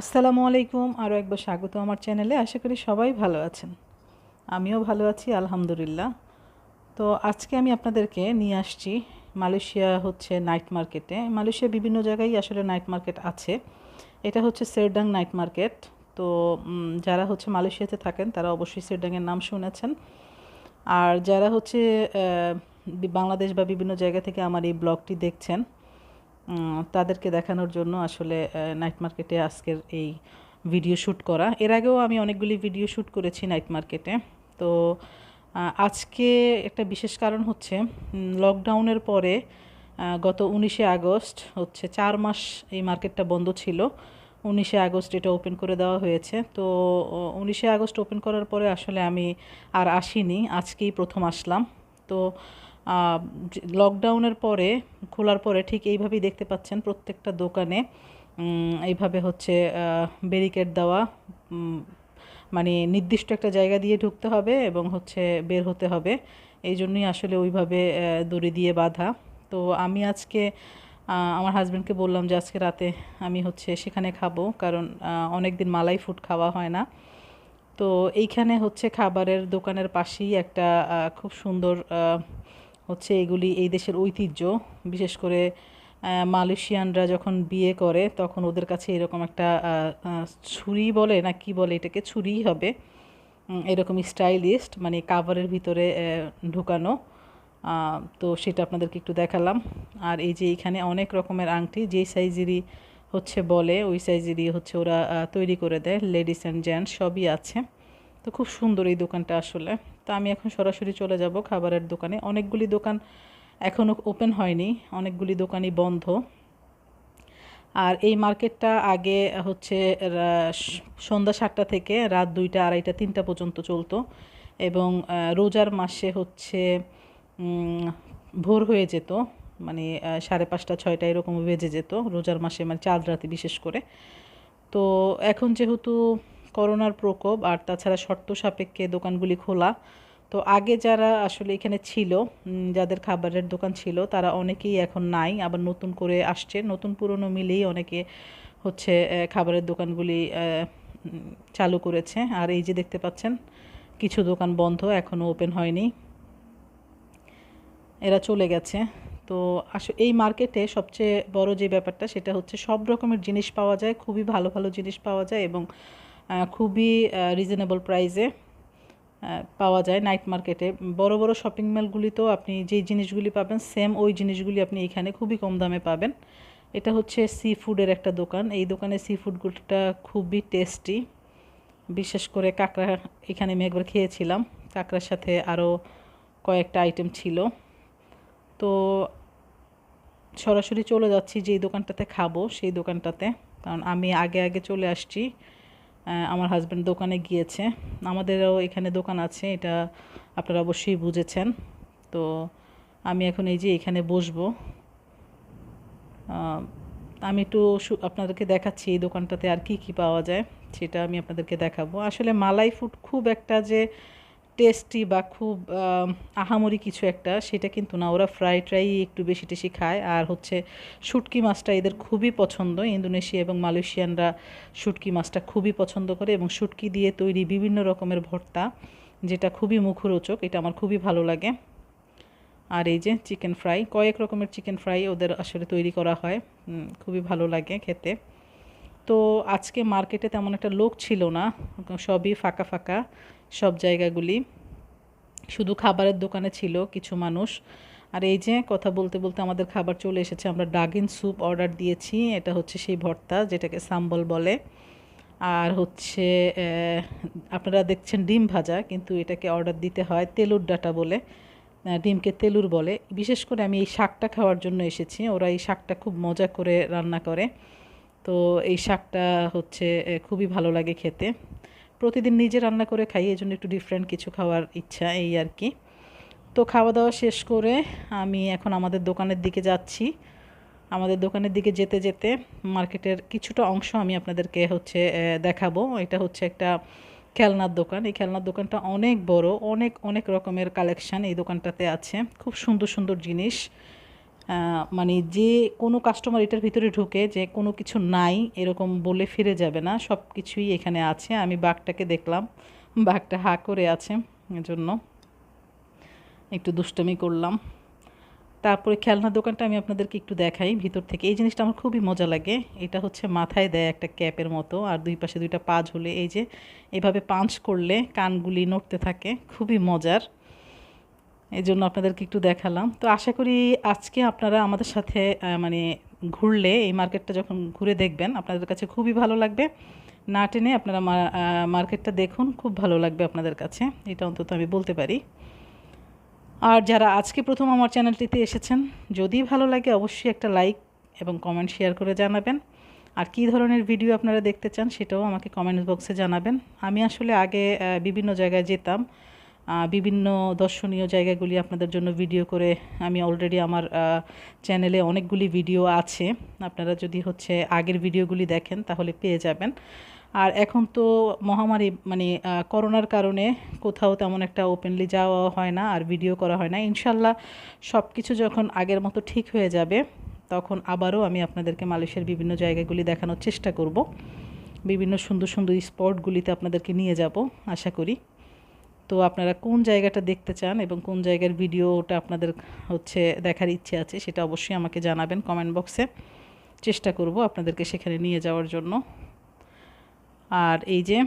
আসসালামু আলাইকুম আরও একবার স্বাগত আমার চ্যানেলে। আশা করি সবাই ভালো আছেন। আমিও ভালো আছি, আলহামদুলিল্লাহ। তো আজকে আমি আপনাদেরকে নিয়ে আসছি, মালয়েশিয়া হচ্ছে নাইট মার্কেটে মালয়েশিয়া বিভিন্ন জায়গায় আসলে নাইট মার্কেট আছে। এটা হচ্ছে সেরডাং নাইট মার্কেট। তো যারা হচ্ছে মালয়েশিয়াতে থাকেন, তারা অবশ্যই সেরডাংয়ের নাম শুনেছেন। আর যারা হচ্ছে বাংলাদেশ বা বিভিন্ন জায়গা থেকে আমার এই ব্লগটি দেখছেন তাদেরকে দেখানোর জন্য আসলে নাইট মার্কেটে আজকের এই ভিডিও শ্যুট করা। এর আগেও আমি অনেকগুলি ভিডিও শ্যুট করেছি নাইট মার্কেটে তো আজকে একটা বিশেষ কারণ হচ্ছে লকডাউনের পরে গত উনিশে আগস্ট হচ্ছে চার মাস এই মার্কেটটা বন্ধ ছিল। উনিশে আগস্ট এটা ওপেন করে দেওয়া হয়েছে। তো উনিশে আগস্ট ওপেন করার পরে আসলে আমি আর আসিনি। আজকেই প্রথম আসলাম। তো লকডাউনের পরে, খোলার পরে ঠিক এইভাবেই দেখতে পাচ্ছেন প্রত্যেকটা দোকানে এইভাবে হচ্ছে ব্যারিকেড দেওয়া মানে নির্দিষ্ট একটা জায়গা দিয়ে ঢুকতে হবে এবং হচ্ছে বের হতে হবে। এই জন্যই আসলে ওইভাবে দড়ি দিয়ে বাঁধা। তো আমি আজকে আমার হাজব্যান্ডকে বললাম যে আজকে রাতে আমি হচ্ছে সেখানে খাব, কারণ অনেক দিন মালাই ফুড খাওয়া হয় না। তো এইখানে হচ্ছে খাবারের দোকানের পাশেই একটা খুব সুন্দর হচ্ছে এগুলি এই দেশের ঐতিহ্য। বিশেষ করে মালয়েশিয়ানরা যখন বিয়ে করে, তখন ওদের কাছে এরকম একটা ছুরি বলে না কি বলে এটাকে, ছুরিই হবে। এরকম স্টাইলিস্ট মানে কাভারের ভিতরে ঢুকানো। তো সেটা আপনাদেরকে একটু দেখালাম। আর এই যে এখানে অনেক রকমের আংটি, যেই সাইজেরই হচ্ছে বলে, ওই সাইজেরই হচ্ছে ওরা তৈরি করে দেয়। লেডিস অ্যান্ড জেন্টস সবই আছে। তো খুব সুন্দর এই দোকানটা আসলে। তো আমি এখন সরাসরি চলে যাব খাবারের দোকানে। অনেকগুলি দোকান এখনও ওপেন হয়নি, অনেকগুলি দোকানই বন্ধ। আর এই মার্কেটটা আগে হচ্ছে সন্ধ্যা সাতটা থেকে রাত দুইটা, আড়াইটা, তিনটা পর্যন্ত চলতো। এবং রোজার মাসে হচ্ছে ভোর হয়ে যেত মানে সাড়ে পাঁচটা, ছয়টা এরকম বেজে যেত, রোজার মাসে মানে চাঁদ রাতে বিশেষ করে। তো এখন যেহেতু করোনার প্রকোপ আর তাছাড়া শর্ত সাপেক্ষে দোকানগুলি খোলা। তো আগে যারা আসলে এখানে ছিল যাদের খাবারের দোকান ছিল, তারা অনেকেই এখন নাই, আবার নতুন করে আসছে। নতুন পুরনো মিলেই অনেকে হচ্ছে খাবারের দোকানগুলি চালু করেছে। আর এই যে দেখতে পাচ্ছেন, কিছু দোকান বন্ধ এখনও ওপেন হয়নি। এরা চলে গেছে। তো আস, এই মার্কেটে সবচেয়ে বড় যে ব্যাপারটা, সেটা হচ্ছে সব রকমের জিনিস পাওয়া যায়, খুবই ভালো ভালো জিনিস পাওয়া যায় এবং খুবই রিজনেবল প্রাইসে পাওয়া যায় নাইট মার্কেটে বড় বড় শপিং মলগুলিতেও আপনি যেই জিনিসগুলি পাবেন সেম ওই জিনিসগুলি আপনি এখানে খুবই কম দামে পাবেন। এটা হচ্ছে সি ফুডের একটা দোকান। এই দোকানে সি ফুডগুলিটা খুবই টেস্টি বিশেষ করে কাঁকড়া এখানে আমি একবার খেয়েছিলাম। কাঁকড়ার সাথে আরও কয়েকটা আইটেম ছিল। তো সরাসরি চলে যাচ্ছি যেই দোকানটাতে খাব, সেই দোকানটাতে। কারণ আমি আগে আগে চলে আসছি। আমার হাজব্যান্ড দোকানে গিয়েছে। আমাদেরও এখানে দোকান আছে, এটা আপনারা অবশ্যই বুঝেছেন। তো আমি এখন এই যে এখানে বসবো। আমি একটু আপনাদেরকে দেখাচ্ছি এই দোকানটাতে আর কি কি পাওয়া যায়, সেটা আমি আপনাদেরকে দেখাবো। আসলে মালাই ফুড খুব একটা যে টেস্টি বা খুব আহামরি কিছু একটা, সেটা কিন্তু না। ওরা ফ্রাই ট্রাই একটু বেশি টেশি খায়। আর হচ্ছে শুটকি মাছটা এদের খুবই পছন্দ। ইন্দোনেশিয়া এবং মালয়েশিয়ানরা শুটকি মাছটা খুবই পছন্দ করে এবং শুটকি দিয়ে তৈরি বিভিন্ন রকমের ভর্তা, যেটা খুবই মুখরোচক। এটা আমার খুবই ভালো লাগে। আর এই যে চিকেন ফ্রাই কয়েক রকমের চিকেন ফ্রাই ওদের আসলে তৈরি করা হয়। খুবই ভালো লাগে খেতে। তো আজকে মার্কেটে তেমন একটা লোক ছিল না, সবই ফাঁকা ফাঁকা, সব জায়গাগুলি। শুধু খাবারের দোকানে ছিল কিছু মানুষ। আর এই যে কথা বলতে বলতে আমাদের খাবার চলে এসেছে, আমরা ডাগিন স্যুপ অর্ডার দিয়েছি, এটা হচ্ছে সেই ভর্তা, যেটাকে সাম্বল বলে। আর হচ্ছে আপনারা দেখছেন ডিম ভাজা, কিন্তু এটাকে অর্ডার দিতে হয় তেলুর ডাটা বলে ডিমকে তেলুর বলে। বিশেষ করে আমি এই শাকটা খাওয়ার জন্য এসেছি, ওরা এই শাকটা খুব মজা করে রান্না করে। তো এই শাকটা হচ্ছে খুবই ভালো লাগে খেতে। প্রতিদিন নিজে রান্না করে খাই এই জন্য একটু ডিফারেন্ট কিছু খাওয়ার ইচ্ছা এই আর কি। তো খাওয়া দাওয়া শেষ করে আমি এখন আমাদের দোকানের দিকে যাচ্ছি। আমাদের দোকানের দিকে যেতে যেতে মার্কেটের কিছুটা অংশ আমি আপনাদেরকে হচ্ছে দেখাবো। এটা হচ্ছে একটা খেলনার দোকান। এই খেলনার দোকানটা অনেক বড়, অনেক অনেক রকমের কালেকশন এই দোকানটাতে আছে। খুব সুন্দর সুন্দর জিনিস। মানে যে কোনো কাস্টমার এটার ভিতরে ঢুকে যে কোনো কিছু নাই, এরকম বলে ফিরে যাবে না সব কিছুই এখানে আছে। আমি বাঘটাকে দেখলাম, বাঘটা হা করে আছে এজন্য। একটু দুষ্টমি করলাম। তারপরে খেলনার দোকানটা আমি আপনাদেরকে একটু দেখাই ভিতর থেকে। এই জিনিসটা আমার খুবই মজা লাগে। এটা হচ্ছে মাথায় দেয় একটা ক্যাপের মতো, আর দুই পাশে দুইটা পা ঝুলে এই যে এভাবে পাঞ্চ করলে কানগুলি নড়তে থাকে, খুবই মজার। এই জন্য আপনাদেরকে একটু দেখালাম। তো আশা করি আজকে আপনারা আমাদের সাথে মানে ঘুরলে এই মার্কেটটা যখন ঘুরে দেখবেন, আপনাদের কাছে খুবই ভালো লাগবে। না টেনে আপনারা মার্কেটটা দেখুন, খুব ভালো লাগবে আপনাদের কাছে। এটা অন্তত আমি বলতে পারি। আর যারা আজকে প্রথম আমার চ্যানেলটিতে এসেছেন, যদি ভালো লাগে অবশ্যই একটা লাইক এবং কমেন্ট শেয়ার করে জানাবেন। আর কী ধরনের ভিডিও আপনারা দেখতে চান, সেটাও আমাকে কমেন্ট বক্সে জানাবেন। আমি আসলে আগে বিভিন্ন জায়গায় যেতাম। বিভিন্ন দর্শনীয় জায়গাগুলি আপনাদের জন্য ভিডিও করে আমি অলরেডি আমার চ্যানেলে অনেকগুলি ভিডিও আছে। আপনারা যদি হচ্ছে আগের ভিডিওগুলি দেখেন তাহলে পেয়ে যাবেন। আর এখন তো মহামারী মানে করোনার কারণে কোথাও তেমন একটা ওপেনলি যাওয়া হয় না আর ভিডিও করা হয় না। ইনশাল্লাহ সব কিছু যখন আগের মতো ঠিক হয়ে যাবে, তখন আবারও আমি আপনাদেরকে মালয়েশিয়ার বিভিন্ন জায়গাগুলি দেখানোর চেষ্টা করব। বিভিন্ন সুন্দর সুন্দর স্পটগুলিতে আপনাদেরকে নিয়ে যাব, আশা করি। তো আপনারা কোন জায়গাটা দেখতে চান এবং কোন জায়গার ভিডিওটা আপনাদের হচ্ছে দেখার ইচ্ছে আছে সেটা অবশ্যই আমাকে জানাবেন কমেন্ট বক্সে চেষ্টা করব আপনাদেরকে সেখানে নিয়ে যাওয়ার জন্য। আর এই যে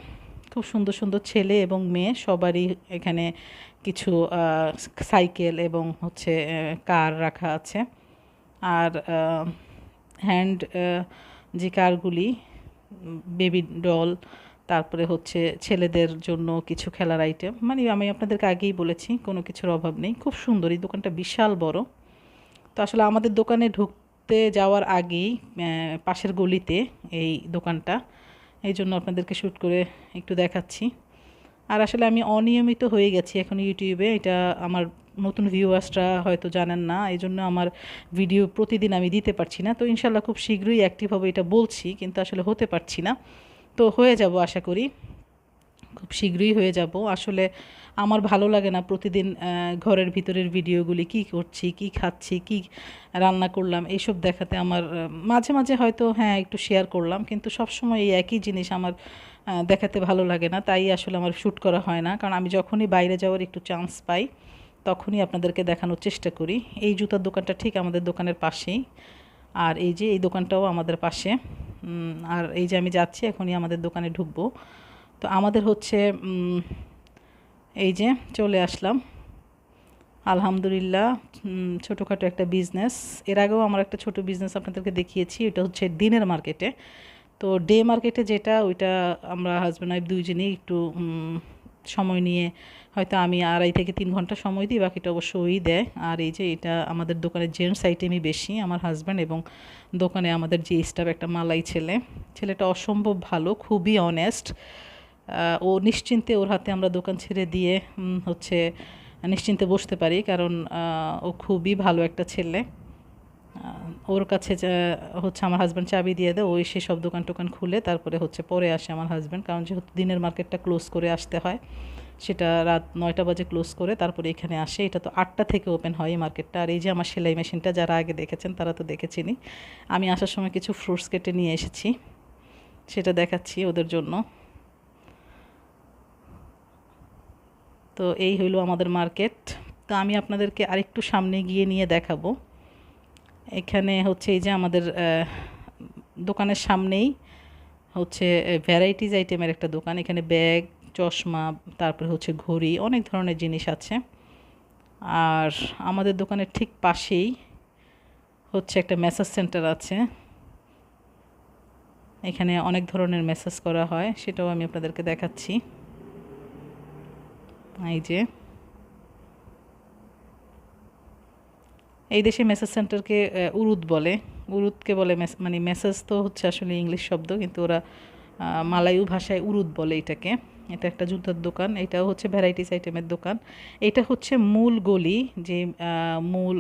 খুব সুন্দর সুন্দর ছেলে এবং মেয়ে সবারই এখানে কিছু সাইকেল এবং হচ্ছে কার রাখা আছে। আর হ্যান্ড যে কারগুলি বেবি ডল তারপরে হচ্ছে ছেলেদের জন্য কিছু খেলার আইটেম মানে আমি আপনাদেরকে আগেই বলেছি, কোনো কিছুর অভাব নেই। খুব সুন্দর, এই দোকানটা বিশাল বড়। তো আসলে আমাদের দোকানে ঢুকতে যাওয়ার আগেই পাশের গলিতে এই দোকানটা। এই জন্য আপনাদেরকে শ্যুট করে একটু দেখাচ্ছি। আর আসলে আমি অনিয়মিত হয়ে গেছি এখন ইউটিউবে এটা আমার নতুন ভিউয়ার্সরা হয়তো জানেন না। এই জন্য আমার ভিডিও প্রতিদিন আমি দিতে পারছি না। তো ইনশাল্লাহ খুব শীঘ্রই অ্যাক্টিভ হবে, এটা বলছি, কিন্তু আসলে হতে পারছি না। তো হয়ে যাব আশা করি। খুব শীঘ্রই হয়ে যাব। আসলে আমার ভালো লাগে না প্রতিদিন ঘরের ভিতরের ভিডিওগুলি, কি করছি, কি খাচ্ছি, কি রান্না করলাম, এইসব দেখাতে আমার মাঝে মাঝে হয়তো হ্যাঁ একটু শেয়ার করলাম, কিন্তু সব সময় এই একই জিনিস আমার দেখাতে ভালো লাগে না। তাই আসলে আমার শ্যুট করা হয় না। কারণ আমি যখনই বাইরে যাওয়ার একটু চান্স পাই, তখনই আপনাদেরকে দেখানোর চেষ্টা করি। এই জুতার দোকানটা ঠিক আমাদের দোকানের পাশেই। আর এই যে, এই দোকানটাও আমাদের পাশে। আর এই যে আমি যাচ্ছি, এখনই আমাদের দোকানে ঢুকবো। তো আমাদের হচ্ছে এই যে চলে আসলাম। আলহামদুলিল্লাহ ছোটোখাটো একটা বিজনেস এর আগেও আমার একটা ছোট বিজনেস আপনাদেরকে দেখিয়েছি, এটা হচ্ছে দিনের মার্কেটে তো ডে মার্কেটে যেটা, ওইটা আমরা হাজব্যান্ড ওয়াইফ দুইজনেই একটু সময় নিয়ে হয়তো আমি আড়াই থেকে তিন ঘণ্টা সময় দিই, বাকিটা অবশ্য ওই দেয়। আর এই যে এটা আমাদের দোকানের জেন্টস আইটেমই বেশি, আমার হাজব্যান্ড এবং দোকানে আমাদের যে স্টাফ একটা মালাই ছেলে, ছেলেটা অসম্ভব ভালো, খুবই অনেস্ট ও নিশ্চিন্তে ওর হাতে আমরা দোকান ছেড়ে দিয়ে হচ্ছে নিশ্চিন্তে বসতে পারি, কারণ ও খুবই ভালো একটা ছেলে। ওর কাছে হচ্ছে আমার হাজব্যান্ড চাবি দিয়ে দেয়, ওই সে সব দোকান টোকান খুলে তারপরে হচ্ছে পরে আসে আমার হাজব্যান্ড কারণ যেহেতু দিনের মার্কেটটা ক্লোজ করে আসতে হয়, সেটা রাত নয়টা বাজে ক্লোজ করে তারপরে এখানে আসে, এটা তো আটটা থেকে ওপেন হয় এই মার্কেটটা, আর এই যে আমার সেলাই মেশিনটা যারা আগে দেখেছেন তারা তো দেখেছিনি আমি আসার সময় কিছু ফ্রুটস কেটে নিয়ে এসেছি, সেটা দেখাচ্ছি ওদের জন্য। তো এই হইল আমাদের মার্কেট। তো আমি আপনাদেরকে আরেকটু সামনে গিয়ে নিয়ে দেখাবো। এখানে হচ্ছে এই যে আমাদের দোকানের সামনেই হচ্ছে ভ্যারাইটিজ আইটেমের একটা দোকান। এখানে ব্যাগ, চশমা, তারপরে হচ্ছে ঘড়ি, অনেক ধরনের জিনিস আছে। আর আমাদের দোকানের ঠিক পাশেই হচ্ছে একটা ম্যাসাজ সেন্টার আছে। এখানে অনেক ধরনের ম্যাসাজ করা হয়, সেটাও আমি আপনাদেরকে দেখাচ্ছি। এই যে এই দেশে মেসেজ সেন্টারকে উরুদ বলে। উরুদকে বলে মানে মেসেজ তো হচ্ছে আসলে ইংলিশ শব্দ, কিন্তু ওরা মালায়ু ভাষায় উরুদ বলে এটাকে। এটা একটা জুতার দোকান, এটাও হচ্ছে ভ্যারাইটিস আইটেমের দোকান। এটা হচ্ছে মূল গলি, যে মূল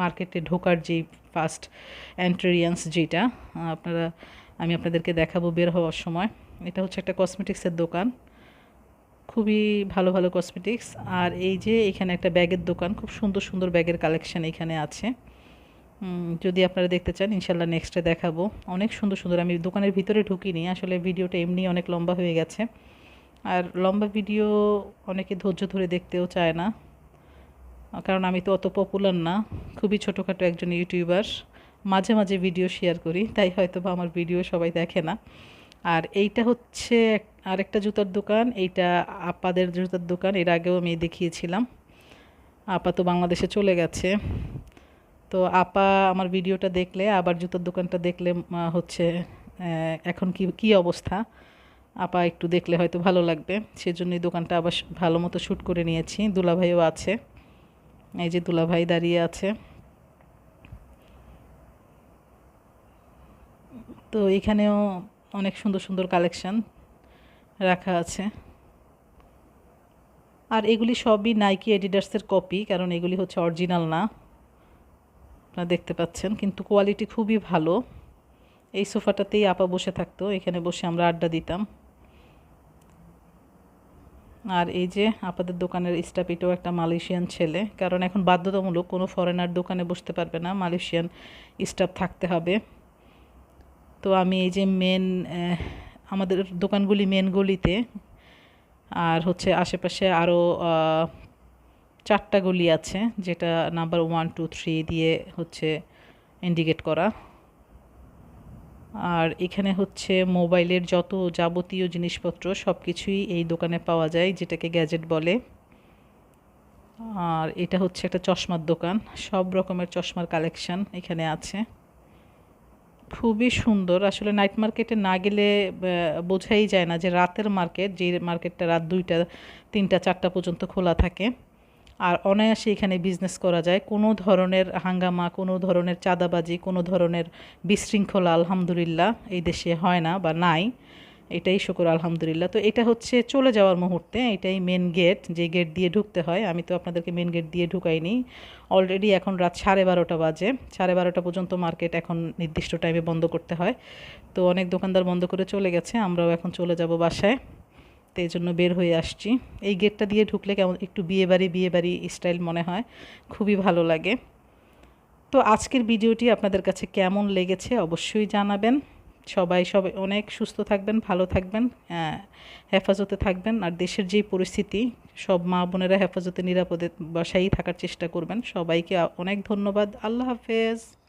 মার্কেটে ঢোকার যে ফার্স্ট এন্ট্রিয়ান্স যেটা আপনারা, আমি আপনাদেরকে দেখাবো বের হওয়ার সময়। এটা হচ্ছে একটা কসমেটিক্সের দোকান। খুবই ভালো ভালো কসমেটিক্স আর এই যে এখানে একটা ব্যাগের দোকান, খুব সুন্দর সুন্দর ব্যাগের কালেকশান এখানে আছে। যদি আপনারা দেখতে চান ইনশাল্লাহ নেক্সটে দেখাবো। অনেক সুন্দর সুন্দর। আমি দোকানের ভিতরে ঢুকিনি, আসলে ভিডিওটা এমনি অনেক লম্বা হয়ে গেছে। আর লম্বা ভিডিও অনেকে ধৈর্য ধরে দেখতেও চায় না। কারণ আমি তো অত পপুলার না, খুবই ছোটোখাটো একজন ইউটিউবার মাঝে মাঝে ভিডিও শেয়ার করি, তাই হয়তো বা আমার ভিডিও সবাই দেখে না। আর এইটা হচ্ছে এক- আরেকটা জুতার দোকান, এইটা আপাদের জুতার দোকান, এর আগেও আমি দেখিয়েছিলাম। আপা তো বাংলাদেশে চলে গেছে। তো আপা আমার ভিডিওটা দেখলে, আবার জুতোর দোকানটা দেখলে হচ্ছে এখন কি কি অবস্থা? আপা একটু দেখলে হয়তো ভালো লাগবে। সেজন্যই দোকানটা আবার ভালো মতো শ্যুট করে নিয়েছি। দুলাভাইও আছে। এই যে দুলাভাই দাঁড়িয়ে আছে। তো এখানেও অনেক সুন্দর সুন্দর কালেকশন। রাখা আছে। আর এগুলি সবই নাইকি এডিডাসের কপি কারণ এগুলি হচ্ছে অরিজিনাল না। আপনারা দেখতে পাচ্ছেন, কিন্তু কোয়ালিটি খুবই ভালো। এই সোফাটাতেই আপা বসে থাকতো, এখানে বসে আমরা আড্ডা দিতাম। আর এই যে আপাদের দোকানের স্টাফ এটাও একটা মালয়েশিয়ান ছেলে, কারণ এখন বাধ্যতামূলক কোনো ফরেনার দোকানে বসতে পারবে না মালয়েশিয়ান স্টাফ থাকতে হবে। তো আমি এই যে মেন আমাদের দোকানগুলি মেন গলিতে। আর হচ্ছে আশেপাশে আরও চারটা গলি আছে, যেটা নাম্বার ওয়ান টু থ্রি দিয়ে হচ্ছে ইন্ডিকেট করা। আর এখানে হচ্ছে মোবাইলের যত যাবতীয় জিনিসপত্র সব কিছুই এই দোকানে পাওয়া যায়, যেটাকে গ্যাজেট বলে। আর এটা হচ্ছে একটা চশমার দোকান, সব রকমের চশমার কালেকশন এখানে আছে। খুবই সুন্দর। আসলে নাইট মার্কেটে না গেলে বোঝাই যায় না যে রাতের মার্কেট যে মার্কেটটা রাত দুইটা, তিনটা, চারটা পর্যন্ত খোলা থাকে। আর অনায়াসে এখানে বিজনেস করা যায়। কোনো ধরনের হাঙ্গামা, কোনো ধরনের চাঁদাবাজি, কোনো ধরনের বিশৃঙ্খলা, আলহামদুলিল্লাহ, এই দেশে হয় না বা নাই। এটাই শুকুর, আলহামদুলিল্লাহ। তো এটা হচ্ছে চলে যাওয়ার মুহূর্তে, এটাই মেন গেট যে গেট দিয়ে ঢুকতে হয়। আমি তো আপনাদেরকে মেন গেট দিয়ে ঢুকাইনি। অলরেডি এখন রাত সাড়ে বারোটা বাজে। সাড়ে বারোটা পর্যন্ত মার্কেট এখন নির্দিষ্ট টাইমে বন্ধ করতে হয়। তো অনেক দোকানদার বন্ধ করে চলে গেছে, আমরাও এখন চলে যাব বাসায়। তো এই জন্য বের হয়ে আসছি। এই গেটটা দিয়ে ঢুকলে কেমন, একটু বিয়ে বাড়ি বিয়ে বাড়ি স্টাইল মনে হয়। খুবই ভালো লাগে। তো আজকের ভিডিওটি আপনাদের কাছে কেমন লেগেছে অবশ্যই জানাবেন। সবাই সবাই অনেক সুস্থ থাকবেন, ভালো থাকবেন হেফাজতে থাকবেন আর দেশের যেই পরিস্থিতি, সব মা বোনেরা হেফাজতে, নিরাপদে বাসায়ই থাকার চেষ্টা করবেন। সবাইকে অনেক ধন্যবাদ। আল্লাহ হাফেজ।